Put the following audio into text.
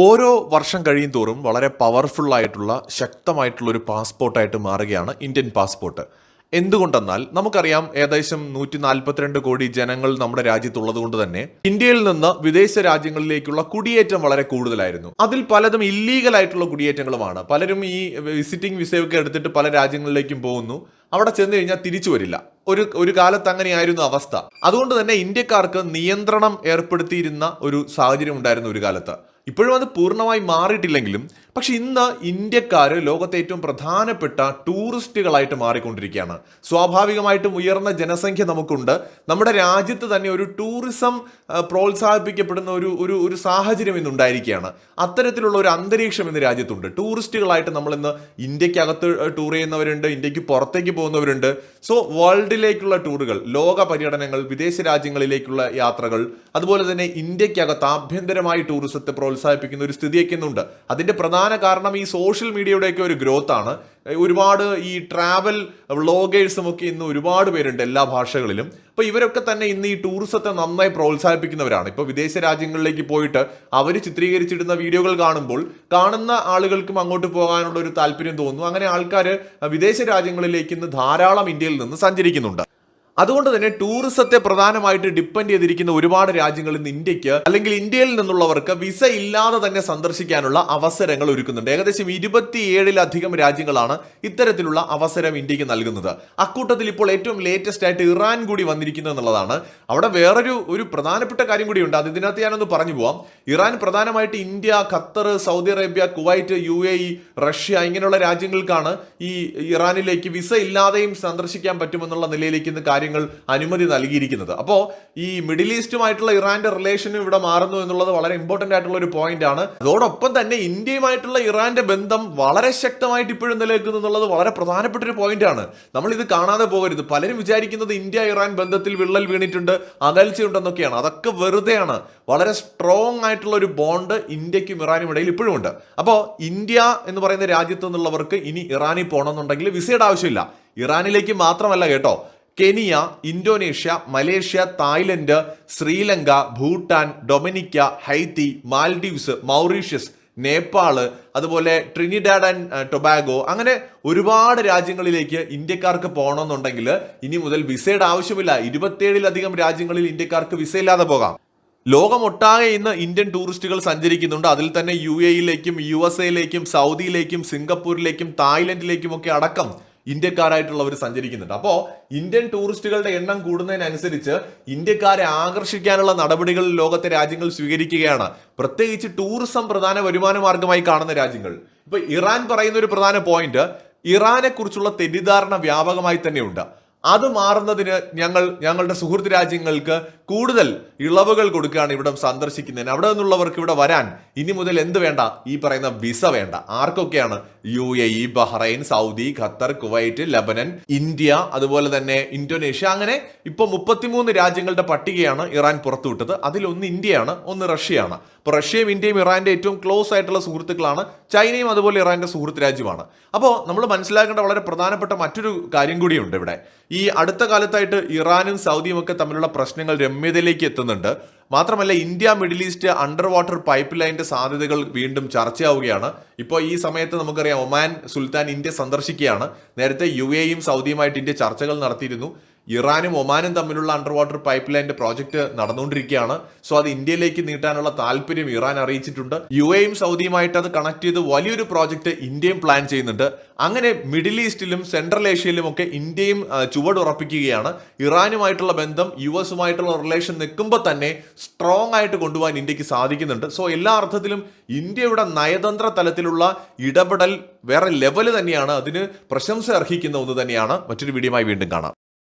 ഓരോ വർഷം കഴിയും തോറും വളരെ പവർഫുൾ ആയിട്ടുള്ള ശക്തമായിട്ടുള്ള ഒരു പാസ്പോർട്ടായിട്ട് മാറുകയാണ് ഇന്ത്യൻ പാസ്പോർട്ട്. എന്തുകൊണ്ടെന്നാൽ നമുക്കറിയാം ഏകദേശം നൂറ്റി നാൽപ്പത്തിരണ്ട് കോടി ജനങ്ങൾ നമ്മുടെ രാജ്യത്തുള്ളത് കൊണ്ട് തന്നെ ഇന്ത്യയിൽ നിന്ന് വിദേശ രാജ്യങ്ങളിലേക്കുള്ള കുടിയേറ്റം വളരെ കൂടുതലായിരുന്നു. അതിൽ പലതും ഇല്ലീഗൽ ആയിട്ടുള്ള കുടിയേറ്റങ്ങളുമാണ്. പലരും ഈ വിസിറ്റിംഗ് വിസയൊക്കെ എടുത്തിട്ട് പല രാജ്യങ്ങളിലേക്കും പോകുന്നു. അവിടെ ചെന്ന് കഴിഞ്ഞാൽ തിരിച്ചു വരില്ല. ഒരു ഒരു കാലത്ത് അങ്ങനെയായിരുന്നു അവസ്ഥ. അതുകൊണ്ട് തന്നെ ഇന്ത്യക്കാർക്ക് നിയന്ത്രണം ഏർപ്പെടുത്തിയിരുന്ന ഒരു സാഹചര്യം ഉണ്ടായിരുന്നു ഒരു കാലത്ത്. ഇപ്പോഴും അത് പൂർണമായി മാറിയിട്ടില്ലെങ്കിലും പക്ഷെ ഇന്ന് ഇന്ത്യക്കാർ ലോകത്തെ ഏറ്റവും പ്രധാനപ്പെട്ട ടൂറിസ്റ്റുകളായിട്ട് മാറിക്കൊണ്ടിരിക്കുകയാണ്. സ്വാഭാവികമായിട്ടും ഉയർന്ന ജനസംഖ്യ നമുക്കുണ്ട്. നമ്മുടെ രാജ്യത്ത് തന്നെ ഒരു ടൂറിസം പ്രോത്സാഹിപ്പിക്കപ്പെടുന്ന ഒരു ഒരു ഒരു സാഹചര്യം ഇന്നുണ്ടായിരിക്കുകയാണ് അത്തരത്തിലുള്ള ഒരു അന്തരീക്ഷം ഇന്ന് രാജ്യത്തുണ്ട്. ടൂറിസ്റ്റുകളായിട്ട് നമ്മൾ ഇന്ന് ഇന്ത്യക്കകത്ത് ടൂർ ചെയ്യുന്നവരുണ്ട് ഇന്ത്യയ്ക്ക് പുറത്തേക്ക് പോകുന്നവരുണ്ട്. സോ വേൾഡിലേക്കുള്ള ടൂറുകൾ ലോക പര്യടനങ്ങൾ വിദേശ രാജ്യങ്ങളിലേക്കുള്ള യാത്രകൾ അതുപോലെ തന്നെ ഇന്ത്യക്കകത്ത് ആഭ്യന്തരമായി ടൂറിസത്തെ പ്രോത്സാഹിപ്പിക്കുന്ന ഒരു സ്ഥിതിയൊക്കെ ഇന്നുണ്ട്. അതിന്റെ പ്രധാന കാരണം ഈ സോഷ്യൽ മീഡിയയുടെയൊക്കെ ഒരു ഗ്രോത്ത് ആണ്. ഒരുപാട് ഈ ട്രാവൽ വ്ളോഗേഴ്സും ഒക്കെ ഇന്ന് ഒരുപാട് പേരുണ്ട് എല്ലാ ഭാഷകളിലും. അപ്പോൾ ഇവരൊക്കെ തന്നെ ഇന്ന് ഈ ടൂറിസത്തെ നന്നായി പ്രോത്സാഹിപ്പിക്കുന്നവരാണ്. ഇപ്പോൾ വിദേശ രാജ്യങ്ങളിലേക്ക് പോയിട്ട് അവർ ചിത്രീകരിച്ചിടുന്ന വീഡിയോകൾ കാണുമ്പോൾ കാണുന്ന ആളുകൾക്കും അങ്ങോട്ട് പോകാനുള്ള ഒരു താല്പര്യം തോന്നുന്നു. അങ്ങനെ ആൾക്കാർ വിദേശ രാജ്യങ്ങളിലേക്ക് ഇന്ന് ധാരാളം ഇന്ത്യയിൽ നിന്ന് സഞ്ചരിക്കുന്നുണ്ട്. അതുകൊണ്ട് തന്നെ ടൂറിസത്തെ പ്രധാനമായിട്ട് ഡിപ്പെൻഡ് ചെയ്തിരിക്കുന്ന ഒരുപാട് രാജ്യങ്ങൾ ഇന്ന് ഇന്ത്യയ്ക്ക് അല്ലെങ്കിൽ ഇന്ത്യയിൽ നിന്നുള്ളവർക്ക് വിസ ഇല്ലാതെ തന്നെ സന്ദർശിക്കാനുള്ള അവസരങ്ങൾ ഒരുക്കുന്നുണ്ട്. ഏകദേശം ഇരുപത്തിയേഴിലധികം രാജ്യങ്ങളാണ് ഇത്തരത്തിലുള്ള അവസരം ഇന്ത്യയ്ക്ക് നൽകുന്നത്. അക്കൂട്ടത്തിൽ ഇപ്പോൾ ഏറ്റവും ലേറ്റസ്റ്റ് ആയിട്ട് ഇറാൻ കൂടി വന്നിരിക്കുന്നു എന്നുള്ളതാണ്. അവിടെ വേറൊരു ഒരു പ്രധാനപ്പെട്ട കാര്യം കൂടി ഉണ്ട് അത് ഇതിനകത്ത് ഞാനൊന്ന് പറഞ്ഞു പോവാം. ഇറാൻ പ്രധാനമായിട്ട് India Qatar Saudi Arabia Kuwait U A E Russia ഇങ്ങനെയുള്ള രാജ്യങ്ങൾക്കാണ് ഈ ഇറാനിലേക്ക് വിസ ഇല്ലാതെയും സന്ദർശിക്കാൻ പറ്റുമെന്നുള്ള നിലയിലേക്ക് ഇന്ന് കാര്യങ്ങൾ അനുമതി നൽകിയിരിക്കുന്നത്. അപ്പോൾ ഈ മിഡിൽ ഈസ്റ്റുമായിട്ടുള്ള ഇറാന്റെ റിലേഷനും ഇവിടെ മാറുന്നു എന്നുള്ളത് വളരെ ഇമ്പോർട്ടന്റ് ആയിട്ടുള്ള ഒരു പോയിന്റ് ആണ്. അതോടൊപ്പം തന്നെ ഇന്ത്യയുമായിട്ടുള്ള ഇറാന്റെ ബന്ധം വളരെ ശക്തമായിട്ട് ഇപ്പോഴും നിലനിൽക്കുന്നു എന്നുള്ളത് വളരെ പ്രധാനപ്പെട്ട ഒരു പോയിന്റ് ആണ്. നമ്മൾ ഇത് കാണാതെ പോകരുത്. പലരും വിചാരിക്കുന്നത് ഇന്ത്യ ഇറാൻ ബന്ധത്തിൽ വിള്ളൽ വീണിട്ടുണ്ട് അകൽച്ചയുണ്ടെന്നൊക്കെയാണ് അതൊക്കെ വെറുതെയാണ്. വളരെ സ്ട്രോങ് ആയിട്ടുള്ള ഒരു ബോണ്ട് ഇന്ത്യക്കും ഇറാനും ഇടയിൽ ഇപ്പോഴും ഉണ്ട്. അപ്പോൾ ഇന്ത്യ എന്ന് പറയുന്ന രാജ്യത്തു നിന്നുള്ളവർക്ക് ഇനി ഇറാനിൽ പോകണമെന്നുണ്ടെങ്കിൽ വിസയുടെ ആവശ്യമില്ല. ഇറാനിലേക്ക് മാത്രമല്ല കേട്ടോ. Kenya Indonesia Malaysia Thailand Sri Lanka Bhutan Dominica Haiti Maldives Mauritius Nepal അതുപോലെ ട്രിനിഡാഡ് ആൻഡ് ടൊബാഗോ അങ്ങനെ ഒരുപാട് രാജ്യങ്ങളിലേക്ക് ഇന്ത്യക്കാർക്ക് പോകണമെന്നുണ്ടെങ്കിൽ ഇനി മുതൽ വിസയുടെ ആവശ്യമില്ല. ഇരുപത്തിയേഴിലധികം രാജ്യങ്ങളിൽ ഇന്ത്യക്കാർക്ക് വിസ ഇല്ലാതെ പോകാം. ലോകമൊട്ടാകെ ഇന്ന് ഇന്ത്യൻ ടൂറിസ്റ്റുകൾ സഞ്ചരിക്കുന്നുണ്ട്. അതിൽ തന്നെ യു എയിലേക്കും യു എസ് എയിലേക്കും സൗദിയിലേക്കും സിംഗപ്പൂരിലേക്കും തായ്ലൻഡിലേക്കും ഒക്കെ അടക്കം ഇന്ത്യക്കാരായിട്ടുള്ളവർ സഞ്ചരിക്കുന്നുണ്ട്. അപ്പോൾ ഇന്ത്യൻ ടൂറിസ്റ്റുകളുടെ എണ്ണം കൂടുന്നതിനനുസരിച്ച് ഇന്ത്യക്കാരെ ആകർഷിക്കാനുള്ള നടപടികൾ ലോകത്തെ രാജ്യങ്ങൾ സ്വീകരിക്കുകയാണ്. പ്രത്യേകിച്ച് ടൂറിസം പ്രധാന വരുമാന മാർഗമായി കാണുന്ന രാജ്യങ്ങൾ. ഇപ്പൊ ഇറാൻ പറയുന്ന ഒരു പ്രധാന പോയിന്റ് ഇറാനെ കുറിച്ചുള്ള തെറ്റിദ്ധാരണ വ്യാപകമായി തന്നെയുണ്ട്. അത് മാറുന്നതിന് ഞങ്ങൾ ഞങ്ങളുടെ സുഹൃത്ത് രാജ്യങ്ങൾക്ക് കൂടുതൽ ഇളവുകൾ കൊടുക്കുകയാണ് ഇവിടെ സന്ദർശിക്കുന്നതിന്. അവിടെ നിന്നുള്ളവർക്ക് ഇവിടെ വരാൻ ഇനി മുതൽ എന്ത് വേണ്ട? ഈ പറയുന്ന വിസ വേണ്ട. ആർക്കൊക്കെയാണ്? U A E Bahrain Saudi Qatar Kuwait Lebanon India അതുപോലെ തന്നെ ഇന്തോനേഷ്യ. അങ്ങനെ ഇപ്പൊ മുപ്പത്തിമൂന്ന് രാജ്യങ്ങളുടെ പട്ടികയാണ് ഇറാൻ പുറത്തുവിട്ടത്. അതിലൊന്ന് ഇന്ത്യയാണ് ഒന്ന് റഷ്യയാണ്. അപ്പോൾ റഷ്യയും ഇന്ത്യയും ഇറാന്റെ ഏറ്റവും ക്ലോസ് ആയിട്ടുള്ള സുഹൃത്തുക്കളാണ്. ചൈനയും അതുപോലെ ഇറാന്റെ സുഹൃത്ത് രാജ്യമാണ്. അപ്പോൾ നമ്മൾ മനസ്സിലാക്കേണ്ട വളരെ പ്രധാനപ്പെട്ട മറ്റൊരു കാര്യം കൂടിയുണ്ട് ഇവിടെ. ഈ അടുത്ത കാലത്തായിട്ട് ഇറാനും സൗദിയും ഒക്കെ തമ്മിലുള്ള പ്രശ്നങ്ങൾ രമ്യതയിലേക്ക് എത്തുന്നുണ്ട്. മാത്രമല്ല India Middle East under water pipe ലൈനിന്റെ സാധ്യതകൾ വീണ്ടും ചർച്ചയാവുകയാണ്. ഇപ്പോൾ ഈ സമയത്ത് നമുക്കറിയാം ഒമാൻ സുൽത്താൻ ഇന്ത്യ സന്ദർശിക്കുകയാണ്. നേരത്തെ യു എയും സൗദിയുമായിട്ട് ഇന്ത്യ ചർച്ചകൾ നടത്തിയിരുന്നു. ഇറാനും ഒമാനും തമ്മിലുള്ള അണ്ടർ വാട്ടർ പൈപ്പ് ലൈന്റെ പ്രോജക്റ്റ് നടന്നുകൊണ്ടിരിക്കുകയാണ്. സോ അത് ഇന്ത്യയിലേക്ക് നീട്ടാനുള്ള താല്പര്യം ഇറാൻ അറിയിച്ചിട്ടുണ്ട്. യു എയും സൗദിയുമായിട്ട് അത് കണക്ട് ചെയ്ത് വലിയൊരു പ്രോജക്റ്റ് ഇന്ത്യയും പ്ലാൻ ചെയ്യുന്നുണ്ട്. അങ്ങനെ മിഡിൽ ഈസ്റ്റിലും സെൻട്രൽ ഏഷ്യയിലും ഒക്കെ ഇന്ത്യയും ചുവട് ഉറപ്പിക്കുകയാണ്. ഇറാനുമായിട്ടുള്ള ബന്ധം യു എസുമായിട്ടുള്ള റിലേഷൻ നിൽക്കുമ്പോൾ തന്നെ സ്ട്രോങ് ആയിട്ട് കൊണ്ടുപോകാൻ ഇന്ത്യയ്ക്ക് സാധിക്കുന്നുണ്ട്. സോ എല്ലാ അർത്ഥത്തിലും ഇന്ത്യയുടെ നയതന്ത്ര തലത്തിലുള്ള ഇടപെടൽ വേറെ ലെവൽ തന്നെയാണ്. അതിന് പ്രശംസ അർഹിക്കുന്ന ഒന്ന് തന്നെയാണ്. മറ്റൊരു വീഡിയോയുമായി വീണ്ടും കാണാം.